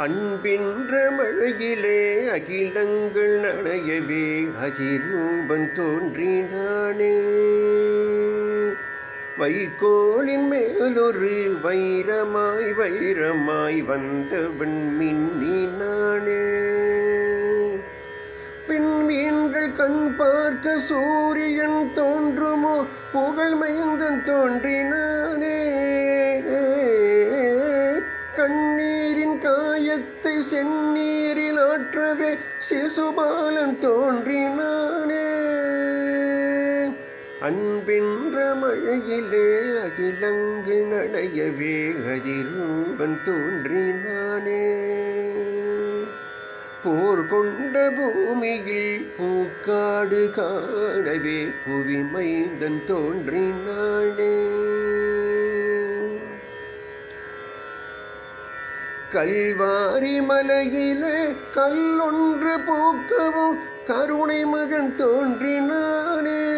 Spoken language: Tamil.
அன்பின்ற மழையிலே அகிலங்கள் நனையவே அதிரூபன் தோன்றினானே. வைகோலின் மேலொரு வைரமாய் வைரமாய் வந்தவன் மின்னினானே. பின்மீன்கள் கண் பார்க்க சூரியன் தோன்றுமோ புகழ் மைந்தன் தோன்றினான். இதயத்தை செந்நீரில் ஆற்றவே. சிசுபாலன் தோன்றினானே அன்பின்ற மழையிலே அகிலங்கள் நடையவே. அதிரூபன் தோன்றினானே போர் கொண்ட பூமியில் பூக்காடு காணவே. புவி மைந்தன் தோன்றினானே கல்வாரி மலையிலே கல்லொன்று பூக்கவும் கருணை மகன் தோன்றினானே.